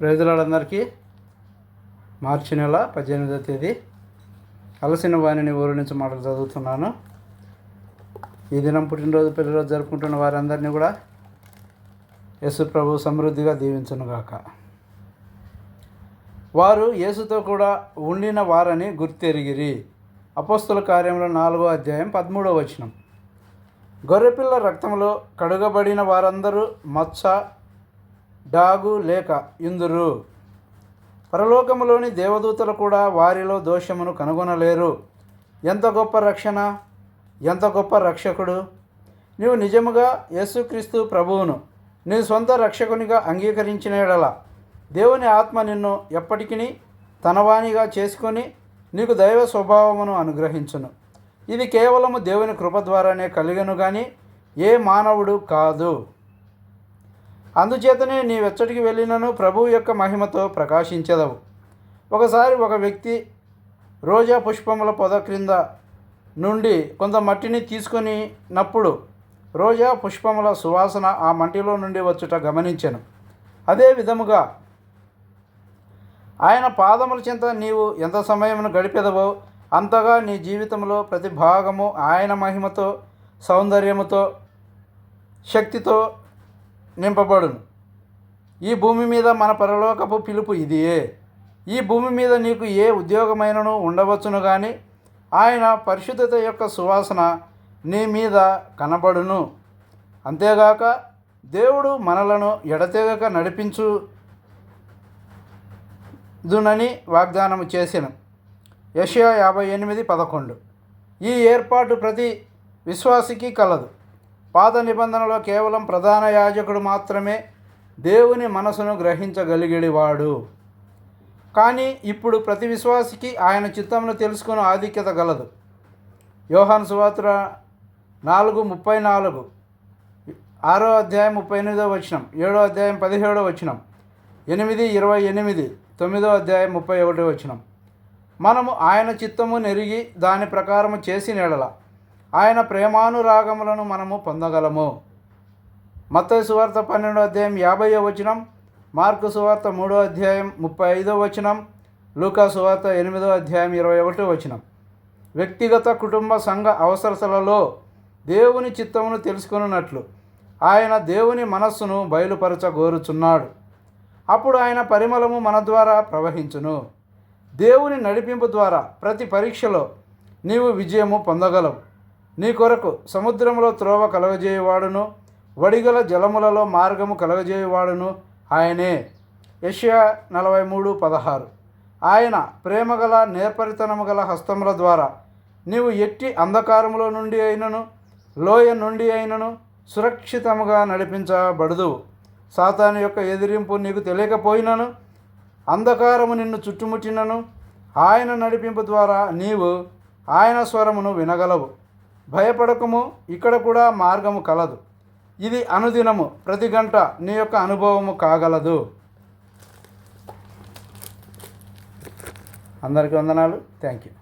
ప్రజలందరికీ మార్చి నెల పద్దెనిమిదవ తేదీ అలసిన వాణిని ఊరు నుంచి మాటలు చదువుతున్నాను. ఈ దినం పుట్టినరోజు పెళ్ళిరోజు జరుపుకుంటున్న వారందరినీ కూడా యేసు ప్రభు సమృద్ధిగా దీవించునుగాక వారు యేసుతో కూడా ఉండిన వారని గుర్తెరిగిరి. అపోస్తుల కార్యంలో నాలుగో అధ్యాయం పదమూడవ వచనం. గొర్రెపిల్ల రక్తంలో కడుగబడిన వారందరూ మచ్చ డాగు లేక ఇందురు. పరలోకములోని దేవదూతలు కూడా వారిలో దోషమును కనుగొనలేరు. ఎంత గొప్ప రక్షణ ఎంత గొప్ప రక్షకుడు? నీవు నిజముగా యేసుక్రీస్తు ప్రభువును నీ సొంత రక్షకునిగా అంగీకరించినడల దేవుని ఆత్మ నిన్ను ఎప్పటికీ తనవాణిగా చేసుకొని నీకు దైవ స్వభావమును అనుగ్రహించును. ఇది కేవలము దేవుని కృప ద్వారానే కలిగను కానీ ఏ మానవుడు కాదు. అందుచేతనే నీ వెచ్చటికి వెళ్ళినను ప్రభువు యొక్క మహిమతో ప్రకాశించదవు. ఒకసారి ఒక వ్యక్తి రోజా పుష్పముల పొద క్రింద నుండి కొంత మట్టిని తీసుకొనినప్పుడు రోజా పుష్పముల సువాసన ఆ మట్టిలో నుండి వచ్చుట గమనించాను. అదే విధముగా ఆయన పాదముల చింత నీవు ఎంత సమయమును గడిపెదవో అంతగా నీ జీవితంలో ప్రతి భాగము ఆయన మహిమతో సౌందర్యముతో శక్తితో నింపబడును. ఈ భూమి మీద మన పరలోకపు పిలుపు ఇదియే ఈ భూమి మీద నీకు ఏ ఉద్యోగమైనను ఉండవచ్చును కానీ ఆయన పరిశుద్ధత యొక్క సువాసన నీ మీద కనబడును. అంతేగాక దేవుడు మనలను ఎడతెగక నడిపించు దునని వాగ్దానం చేసిన. యషయా యాభై ఎనిమిది పదకొండు. ఈ ఏర్పాటు ప్రతి విశ్వాసికి కలదు. పాత నిబంధనలో కేవలం ప్రధాన యాజకుడు మాత్రమే దేవుని మనసును గ్రహించగలిగేవాడు. కానీ ఇప్పుడు ప్రతి విశ్వాసికి ఆయన చిత్తమును తెలుసుకుని ఆధిక్యత గలదు. యోహాన్ సువార్త నాలుగు ముప్పై నాలుగు ఆరో అధ్యాయం ముప్పై ఎనిమిదో వచనం ఏడో అధ్యాయం పదిహేడో వచనం ఎనిమిది ఇరవై ఎనిమిది తొమ్మిదో అధ్యాయం ముప్పై ఒకటో వచనం. మనము ఆయన చిత్తము నెరిగి దాని ప్రకారము చేసి నెడల. ఆయన ప్రేమానురాగములను మనము పొందగలము. మత్తయి సువార్త పన్నెండో అధ్యాయం యాభైయో వచనం మార్కు సువార్త మూడో అధ్యాయం ముప్పై ఐదో వచనం లూకా సువార్త ఎనిమిదో అధ్యాయం ఇరవై ఒకటో వచనం. వ్యక్తిగత కుటుంబ సంఘ అవసరతలలో దేవుని చిత్తమును తెలుసుకున్నట్లు ఆయన దేవుని మనస్సును బయలుపరచగోరుచున్నాడు. అప్పుడు ఆయన పరిమళము మన ద్వారా ప్రవహించును. దేవుని నడిపింపు ద్వారా ప్రతి పరీక్షలో నీవు విజయము పొందగలవు. నీ కొరకు సముద్రంలో త్రోవ కలగజేయవాడును వడిగల జలములలో మార్గము కలగజేయవాడును ఆయనే. యష్యా నలభై మూడు పదహారు. ఆయన ప్రేమగల నేర్పరితనము గల హస్తముల ద్వారా నీవు ఎట్టి అంధకారములో నుండి అయినను లోయ నుండి అయినను సురక్షితముగా నడిపించబడదు. సాతాను యొక్క ఎదిరింపు నీకు తెలియకపోయినను అంధకారము నిన్ను చుట్టుముట్టినను ఆయన నడిపింపు ద్వారా నీవు ఆయన స్వరమును వినగలవు. భయపడకము ఇక్కడ కూడా మార్గము కలదు. ఇది అనుదినము ప్రతి గంట నీ యొక్క అనుభవము కాగలదు. అందరికీ వందనాలు. Thank you